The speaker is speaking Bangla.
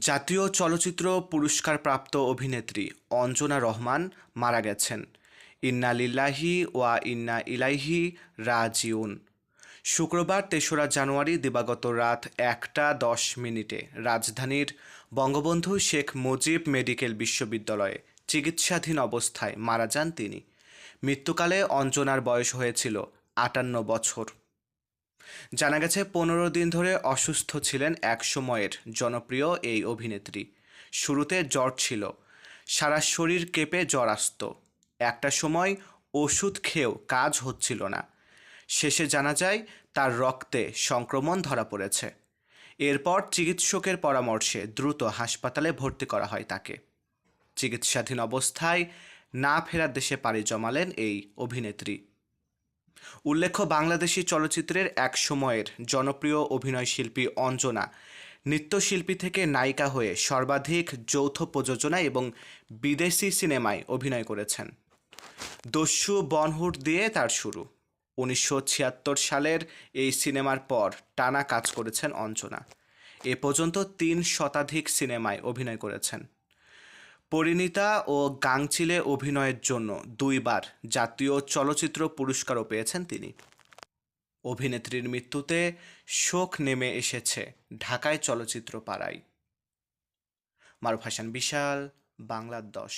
জাতীয় চলচ্চিত্র পুরস্কারপ্রাপ্ত অভিনেত্রী অঞ্জনা রহমান মারা গেছেন। ইন্না লিল্লাহি ওয়া ইন্না ইলাইহি রাজিউন। শুক্রবার তেসরা জানুয়ারি দিবাগত রাত একটা দশ মিনিটে রাজধানীর বঙ্গবন্ধু শেখ মুজিব মেডিকেল বিশ্ববিদ্যালয়ে চিকিৎসাধীন অবস্থায় মারা যান তিনি। মৃত্যুকালে অঞ্জনার বয়স হয়েছিল আটান্ন বছর। জানা গেছে, পনেরো দিন ধরে অসুস্থ ছিলেন এক সময়ের জনপ্রিয় এই অভিনেত্রী। শুরুতে জ্বর ছিল। সারা শরীর কেঁপে জ্বর আসত। একটা সময় ওষুধ খেয়েও কাজ হচ্ছিল না। শেষে জানা যায়, তার রক্তে সংক্রমণ ধরা পড়েছে। এরপর চিকিৎসকের পরামর্শে দ্রুত হাসপাতালে ভর্তি করা হয় তাকে। চিকিৎসাধীন অবস্থায় না ফেরার দেশে পাড়ি জমালেন এই অভিনেত্রী। উল্লেখ্য বাংলাদেশি চলচ্চিত্রের এক সময়ের জনপ্রিয় অভিনয়শিল্পী অঞ্জনা। নৃত্যশিল্পী থেকে নায়িকা হয়ে সর্বাধিক যৌথ প্রযোজনা এবং বিদেশি সিনেমায় অভিনয় করেছেন। দস্যু বনহুড দিয়ে তার শুরু। উনিশশো ছিয়াত্তর সালের এই সিনেমার পর টানা কাজ করেছেন অঞ্জনা। এ পর্যন্ত তিন শতাধিক সিনেমায় অভিনয় করেছেন। পরিণীতা ও গাংচিলে অভিনয়ের জন্য দুইবার জাতীয় চলচ্চিত্র পুরস্কারও পেয়েছেন তিনি। অভিনেত্রীর মৃত্যুতে শোক নেমে এসেছে ঢাকায় চলচ্চিত্র পাড়ায় মারুফ হাসান, বিশাল বাংলার দশ।